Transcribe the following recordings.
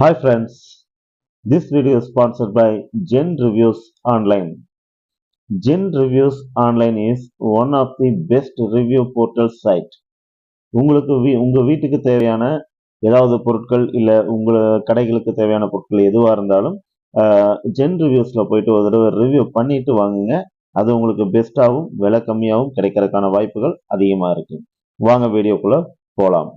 Hi friends, this video is sponsored by Gen Reviews Online. Gen Reviews Online is one of the best review portal site. உங்களுக்கு வீ உங்கள் வீட்டுக்கு தேவையான ஏதாவது பொருட்கள் இல்லை உங்கள் கடைகளுக்கு தேவையான பொருட்கள் எதுவாக இருந்தாலும் ஜென் ரிவ்யூஸில் போயிட்டு ஒரு தடவை ரிவ்யூ பண்ணிட்டு வாங்குங்க அது உங்களுக்கு பெஸ்ட்டாகவும் விலை கம்மியாகவும் கிடைக்கிறதுக்கான வாய்ப்புகள் அதிகமாக இருக்குது வாங்க வீடியோக்குள்ளே போகலாம்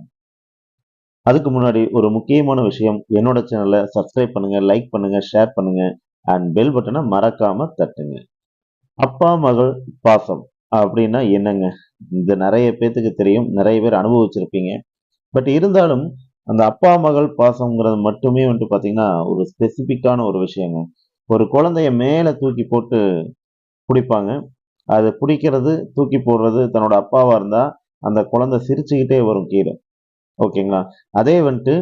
அதுக்கு முன்னாடி ஒரு முக்கியமான விஷயம் என்னோட சேனலை சப்ஸ்கிரைப் பண்ணுங்க லைக் பண்ணுங்க ஷேர் பண்ணுங்க அண்ட் பெல் பட்டனை மறக்காம தட்டுங்க. அப்பா மகள் பாசம் அப்படின்னா என்னங்க? இது நிறைய பேத்துக்கு தெரியும் நிறைய பேர் அனுபவிச்சிருப்பீங்க. பட் இருந்தாலும் அந்த அப்பா மகள் பாசம்ங்கிறது மட்டுமே வந்துட்டு பார்த்தீங்கன்னா ஒரு ஸ்பெசிஃபிக்கான ஒரு விஷயங்க. ஒரு குழந்தைய மேலே தூக்கி போட்டு பிடிப்பாங்க. அது பிடிக்கிறது தூக்கி போடுறது தன்னோட அப்பாவாக இருந்தால் அந்த குழந்தை சிரிச்சுக்கிட்டே வரும் கீழே. ஓகேங்களா? அதே வந்துட்டு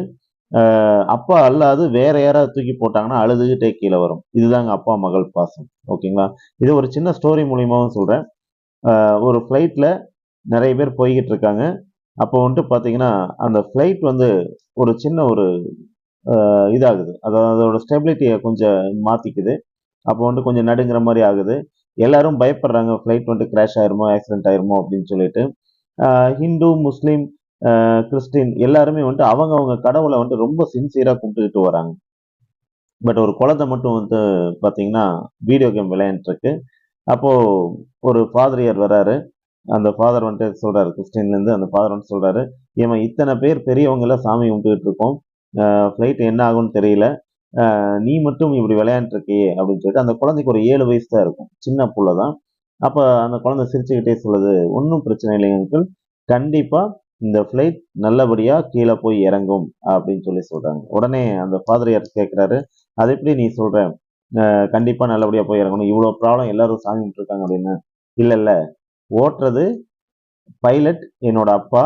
அப்பா அல்லாது வேற யாராவது தூக்கி போட்டாங்கன்னா அழுதுகிட்டே கீழே வரும். இதுதாங்க அப்பா மகள் பாசம். ஓகேங்களா? இது ஒரு சின்ன ஸ்டோரி மூலியமாகவும் சொல்கிறேன் ஒரு ஃப்ளைட்டில் நிறைய பேர் போய்கிட்டு இருக்காங்க. அப்போ வந்துட்டு பார்த்தீங்கன்னா அந்த ஃப்ளைட் வந்து ஒரு சின்ன ஒரு இதாகுது. அதாவது அதோட ஸ்டெபிலிட்டியை கொஞ்சம் மாற்றிக்குது அப்போ வந்துட்டு கொஞ்சம் நடுங்கிற மாதிரி ஆகுது. எல்லாரும் பயப்படுறாங்க ஃப்ளைட் வந்துட்டு கிராஷ் ஆயிருமோ ஆக்சிடென்ட் ஆயிருமோ அப்படின்னு சொல்லிட்டு. ஹிந்து முஸ்லீம் கிறிஸ்டின் எல்லாருமே வந்துட்டு அவங்க அவங்க கடவுளை வந்துட்டு ரொம்ப சின்சியராக கும்பிட்டுக்கிட்டு வராங்க. பட் ஒரு குழந்தை மட்டும் வந்து பார்த்தீங்கன்னா வீடியோ கேம் விளையாண்டுருக்கு. அப்போது ஒரு ஃபாதரியர் வராரு. அந்த ஃபாதர் வந்துட்டு சொல்கிறாரு கிறிஸ்டின்லேருந்து அந்த ஃபாதர் வந்துட்டு சொல்கிறாரு இவன் இத்தனை பேர் பெரியவங்களாம் சாமி கும்பிட்டுக்கிட்டு இருக்கோம். ஃப்ளைட் என்ன ஆகும்னு தெரியல. நீ மட்டும் இப்படி விளையாண்டுருக்கியே அப்படின்னு சொல்லிட்டு அந்த குழந்தைக்கு ஒரு ஏழு வயசு தான் இருக்கும். சின்ன புள்ள தான் அப்போ அந்த குழந்தை சிரிச்சுக்கிட்டே சொல்லுது ஒன்றும் பிரச்சனை இல்லைங்க கண்டிப்பாக இந்த ஃப்ளைட் நல்லபடியாக கீழே போய் இறங்கும் அப்படின்னு சொல்லி சொல்கிறாங்க உடனே அந்த ஃபாதர் கேட்குறாரு அது எப்படி நீ சொல்கிற கண்டிப்பாக நல்லபடியாக போய் இறங்கணும். இவ்வளோ ப்ராப்ளம் எல்லாரும் சாமி இருக்காங்க அப்படின்னு. இல்லை இல்லை. ஓட்டுறது பைலட் என்னோட அப்பா.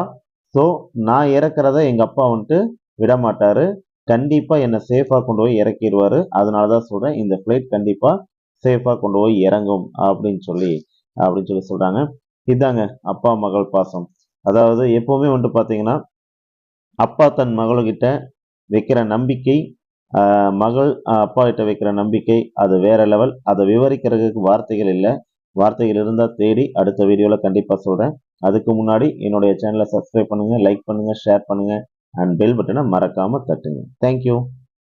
ஸோ நான் இறக்குறத எங்கள் அப்பா வந்துட்டு விட மாட்டார் கண்டிப்பாக என்னை சேஃபாக கொண்டு போய் இறக்கிடுவார். அதனால தான் சொல்கிறேன் இந்த ஃப்ளைட் கண்டிப்பாக சேஃபாக கொண்டு போய் இறங்கும். அப்படின்னு சொல்லி அப்படின்னு சொல்லி சொல்கிறாங்க இதாங்க அப்பா மகள் பாசம். அதாவது எப்போவுமே வந்துட்டு பார்த்தீங்கன்னா அப்பா தன் மகள்கிட்ட வைக்கிற நம்பிக்கை மகள் அப்பா கிட்ட வைக்கிற நம்பிக்கை அது வேற லெவல். அதை விவரிக்கிறதுக்கு வார்த்தைகள் இல்லை. வார்த்தைகள் இருந்தால் தேடி அடுத்த வீடியோவில் கண்டிப்பாக சொல்கிறேன் அதுக்கு முன்னாடி என்னுடைய சேனலை சப்ஸ்கிரைப் பண்ணுங்கள் லைக் பண்ணுங்கள் ஷேர் பண்ணுங்கள் அண்ட் பெல் பட்டனை மறக்காமல் தட்டுங்க. தேங்க்யூ.